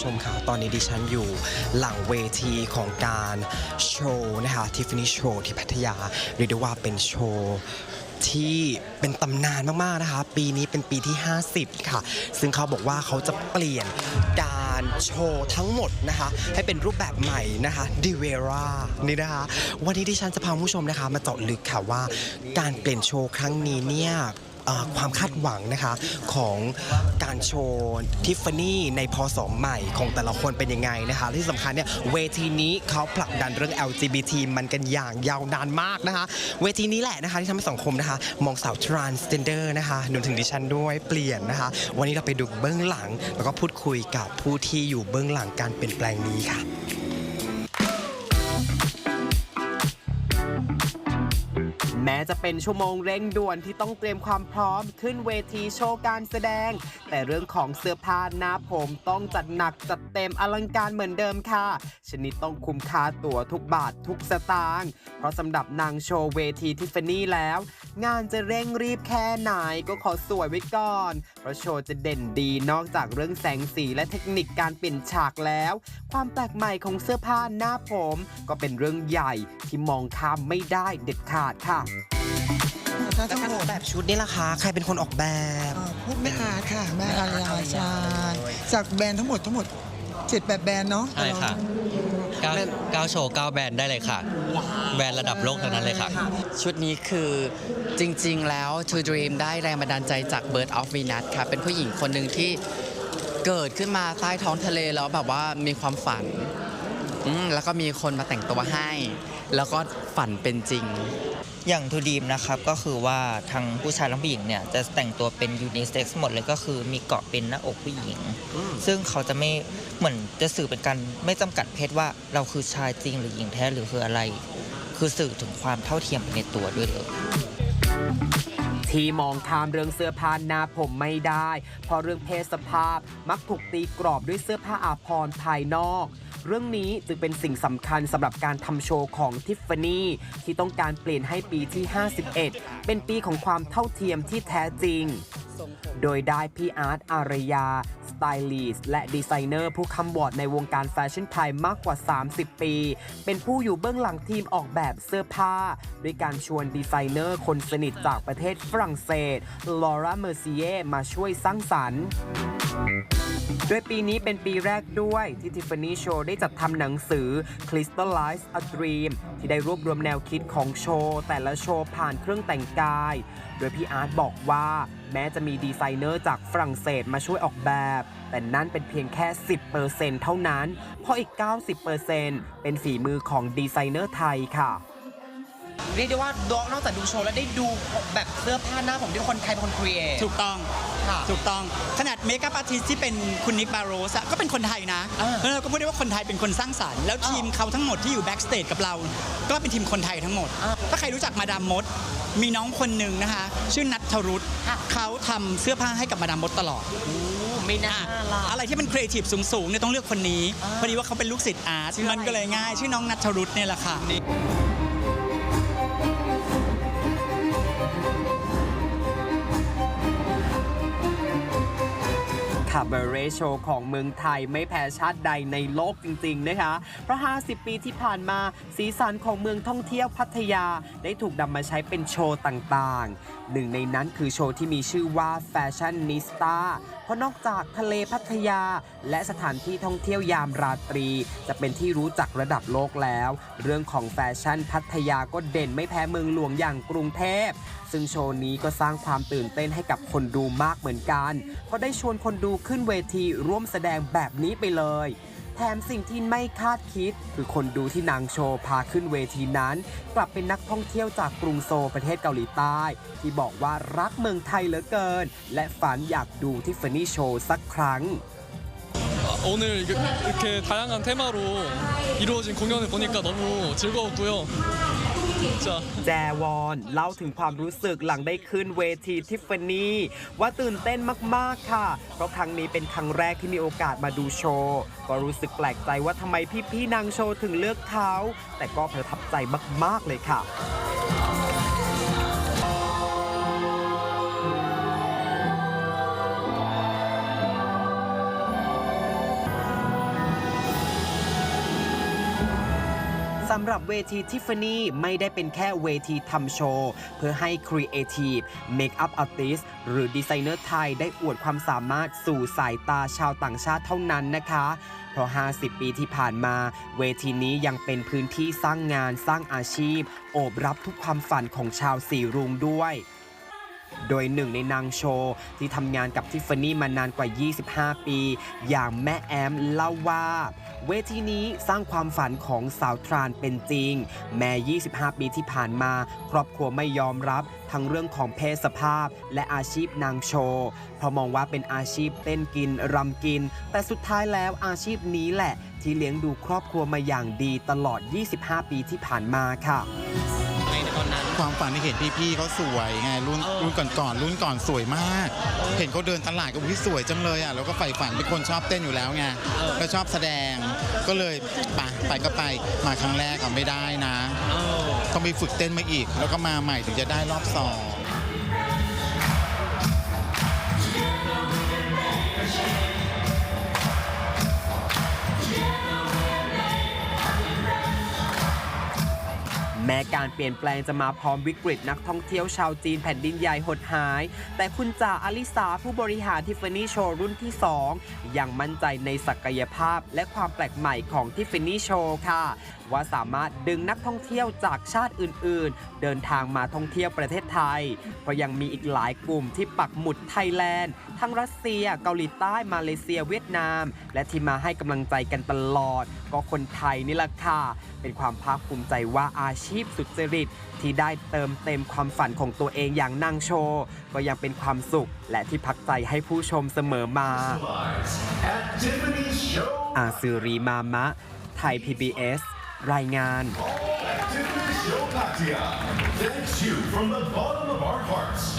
ผู้ชมค่ะตอนนี้ดิฉันอยู่หลังเวทีของการโชว์นะคะทิฟฟานี่โชว์ที่พัทยาเรียกได้ว่าเป็นโชว์ที่เป็นตำนานมาก ๆ นะคะ ปีนี้เป็นปีที่ 50 ค่ะ ซึ่งเขาบอกว่าเขาจะเปลี่ยนการโชว์ทั้งหมดนะคะ ให้เป็นรูปแบบใหม่นะคะดิเวรานี่นะคะ วันนี้ดิฉันจะพาผู้ชมนะคะ มาเจาะลึกค่ะว่า การเปลี่ยนโชว์ครั้งนี้เนี่ย ความคาดหวังนะคะของการโชว์ทิฟฟานี่ในพศใหม่ของแต่ละคนเป็นยังไงนะคะที่สำคัญเนี่ยเวทีนี้เขาผลักดันเรื่อง LGBT มันกันอย่างยาวนานมากนะคะ เวทีนี้แหละนะคะที่ทำให้สังคมนะคะ มองสาว transgender นะคะรวมถึงดิฉันด้วยเปลี่ยนนะคะ วันนี้เราไปดูเบื้องหลัง แล้วก็พูดคุยกับผู้ที่อยู่เบื้องหลังการเปลี่ยนแปลงนี้ค่ะ จะเป็นชั่วโมงเร่งด่วนที่ต้องเตรียมความพร้อมขึ้นเวทีโชว์การแสดง แต่เรื่องของเสื้อผ้าหน้าผมต้องจัดหนักจัดเต็มอลังการเหมือนเดิมค่ะ ชนิดต้องคุ้มค่าตั๋วทุกบาททุกสตางค์เพราะสำหรับนางโชว์เวทีทิฟฟานี่แล้ว งานจะเร่งรีบแค่ไหนก็ขอสวยไว้ก่อน เพราะโชว์จะเด่นดีนอกจากเรื่องแสงสีและเทคนิคการเปลี่ยนฉากแล้ว ความแปลกใหม่ของเสื้อผ้าหน้าผม ก็เป็นเรื่องใหญ่ที่มองข้ามไม่ได้เด็ดขาดค่ะ ถ้าแล้วทั้งการหอมอกดแบบชุดนี่ล่ะคะ ใครเป็นคนออกแบบเอ่อพวกแม่อาร์ตค่ะ แม่อารยาแม่อาร์ตใช่จากแบรนด์ทั้งหมดทั้งหมดเจ็ดแปดแบรนด์เนาะใช่ค่ะเก้าเก้าโชว์เก้าแบรนด์ได้เลยค่ะ แบรนด์ระดับโลกทั้งนั้นเลยค่ะ ชุดนี้คือจริงๆแล้ว To Dream ได้แรงบันดาลใจจาก Bird of Venus ค่ะ เป็นผู้หญิงคนหนึ่งที่เกิดขึ้นมาใต้ท้องทะเลแล้วแบบว่ามีความฝัน อืมแล้วก็มีคนมาแต่งตัวให้ แล้วก็ฝันเป็นจริง อย่างทูดีมนะครับก็คือว่าทั้งผู้ชายและผู้หญิงเนี่ยจะแต่งตัวเป็นยูนิเซ็กซ์หมดเลยก็คือมีเกาะเป็นหน้าอกผู้หญิง ซึ่งเขาจะไม่เหมือนจะสื่อเป็นการไม่จำกัดเพศว่าเราคือชายจริงหรือหญิงแท้หรือคืออะไร คือสื่อถึงความเท่าเทียมไปในตัวด้วยเลย ที่มองข้ามเรื่องเสื้อผ้าหน้าผมไม่ได้ เพราะเรื่องเพศสภาพมักถูกตีกรอบด้วยเสื้อผ้าอาภรณ์ภายนอก เรื่องนี้จึงเป็นสิ่งสำคัญสำหรับการทำโชว์ของทิฟฟานี่ที่ต้องการเปลี่ยนให้ปีที่ 51 เป็นปีของความเท่าเทียมที่แท้จริง โดยได้พี่อาร์ตอารยา สไตลิสต์และดีไซเนอร์ผู้คำวอร์ดในวงการแฟชั่นไทยมากกว่า 30 ปี เป็นผู้อยู่เบื้องหลังทีมออกแบบเสื้อผ้า ด้วยการชวนดีไซเนอร์คนสนิทจากประเทศฝรั่งเศสลอร่าเมอร์ซิเยมาช่วยสร้างสรรค์ โดยปีนี้เป็นปีแรกด้วยที่ Tiffany Show ได้จัดทำหนังสือ Crystallize a Dream ที่ได้รวบรวมแนวคิดของโชว์แต่ละโชว์ผ่านเครื่องแต่งกาย โดยพี่อาร์ตบอกว่า แม้จะมีดีไซเนอร์จากฝรั่งเศสมาช่วยออกแบบ แต่นั่นเป็นเพียงแค่ 10%เท่านั้น เพราะอีก 90%เป็นฝีมือของดีไซเนอร์ไทยค่ะเรียกได้ว่านอกจากดูโชว์แล้วได้ดูแบบเสื้อผ้าหน้าผมที่คนไทยเป็นคนครีเอทถูกต้อง ค่ะ ถูกต้องขนาดเมคอัพอาร์ติสที่เป็นคุณนิกบาโรสอะก็เป็นคนไทยนะอ่าแล้วเราก็พูดได้ว่าคนไทยเป็นคนสร้างสรรค์แล้วทีมเขาทั้งหมดที่อยู่แบ็กสเตจกับเรา ก็เป็นทีมคนไทยทั้งหมดถ้าใครรู้จักมาดามมด มีน้องคนหนึ่งนะคะ ชื่อนัทธรุตเขาทำเสื้อผ้าให้กับมาดามมดตลอดไม่น่าอะล่ะ อะไรที่เป็นครีเอทีฟสูงๆเนี่ยต้องเลือกคนนี้พอดีว่าเขาเป็นลูกศิษย์อาร์ตชื่ออะไร มันก็เลยง่าย ชื่อน้องนัทธรุตเนี่ยแหละค่ะ คาบเร่โชว์ของเมืองไทยไม่แพ้ชาติใดในโลกจริงๆนะคะ เพราะ 50 ปีที่ผ่านมา สีสันของเมืองท่องเที่ยวพัทยาได้ถูกนำมาใช้เป็นโชว์ต่างๆ หนึ่งในนั้นคือโชว์ที่มีชื่อว่าแฟชั่นนิสตา ราะนอกจากทะเลพัทยา และสถานที่ท่องเที่ยวยามราตรี จะเป็นที่รู้จักระดับโลกแล้ว เรื่องของแฟชั่นพัทยาก็เด่นไม่แพ้เมืองหลวงอย่างกรุงเทพซึ่งโชว์นี้ก็สร้างความตื่นเต้นให้กับคนดูมากเหมือนกันเพราะได้ชวนคนดูขึ้นเวทีร่วมแสดงแบบนี้ไปเลย แถมสิ่งที่ไม่คาดคิด คือคนดูที่นางโชว์พาขึ้นเวทีนั้น กลับเป็นนักท่องเที่ยวจากกรุงโซลประเทศเกาหลีใต้ ที่บอกว่ารักเมืองไทยเหลือเกิน และฝันอยากดูที่ฟานี่โชว์สักครั้ง 오늘 이렇게, 이렇게 다양한 테마로 이루어진 공연을 보니까 너무 즐거웠고요. แจวอนเล่าถึงความรู้สึกหลังได้ขึ้นเวทีทิฟฟานี่ว่าตื่นเต้นมากๆค่ะ เพราะครั้งนี้เป็นครั้งแรกที่มีโอกาสมาดูโชว์ ก็รู้สึกแปลกใจว่าทำไมพี่ๆนางโชว์ถึงเลือกเขา แต่ก็ประทับใจมากๆเลยค่ะ สำหรับเวทีทิฟฟานี่ไม่ได้เป็นแค่เวทีทำโชว์ เพื่อให้ครีเอทีฟเมคอัพอาร์ติสหรือดีไซเนอร์ไทยได้อวดความสามารถสู่สายตาชาวต่างชาติเท่านั้นนะคะ เพราะ 50 ปีที่ผ่านมา เวทีนี้ยังเป็นพื้นที่สร้างงานสร้างอาชีพ โอบรับทุกความฝันของชาวสีรุงด้วยโดยหนึ่งในนางโชว์ ที่ทำงานกับทิฟฟานี่มานานกว่า 25 ปี อย่างแม่แอมเล่าว่า เวทีนี้สร้างความฝันของสาวทรานเป็นจริง แม้ 25 ปีที่ผ่านมา ครอบครัวไม่ยอมรับทั้งเรื่องของเพศสภาพ และอาชีพนางโชว์เพราะมองว่าเป็นอาชีพเต้นกินรำกิน แต่สุดท้ายแล้วอาชีพนี้แหละ ที่เลี้ยงดูครอบครัวมาอย่างดีตลอด 25 ปีที่ผ่านมาค่ะ ความฝันที่เห็นพี่ๆเขาสวยไงรุ่นรุ่นก่อนๆรุ่นก่อนสวยมาก เห็นเขาเดินตลาดก็อุ้ยสวยจังเลยอะแล้วก็ใฝ่ฝันเป็นคนชอบเต้นอยู่แล้วไงแล้วชอบแสดงก็เลยไปไปก็ไปมาครั้งแรกอะไม่ได้นะต้องไปฝึกเต้นมาอีก แล้วก็มาใหม่ถึงจะได้รอบสอง แม้การเปลี่ยนแปลงจะมาพร้อมวิกฤตนักท่องเที่ยวชาวจีนแผ่นดินใหญ่หดหาย แต่คุณจ่าอลิสาผู้บริหารทิฟฟานี่โชว์รุ่นที่ 2 ยังมั่นใจในศักยภาพและความแปลกใหม่ของทิฟฟานี่โชว์ค่ะ ว่าสามารถดึงนักท่องเที่ยวจากชาติอื่น ๆ เดินทางมาท่องเที่ยวประเทศไทย เพราะยังมีอีกหลายกลุ่มที่ปักหมุดไทยแลนด์ ทั้งรัสเซีย เกาหลีใต้มาเลเซียเวียดนาม และที่มาให้กำลังใจกันตลอด ก็คนไทยนี่แหละค่ะ เป็นความภาคภูมิใจว่าอาชีพสุจริตที่ได้เติมเต็มความฝันของตัวเองอย่างนางโชว์ ก็ยังเป็นความสุข และที่พักใจให้ผู้ชมเสมอมา อาซืรีมามะ ไทย PBS รายงาน Thanks you from the bottom of our hearts for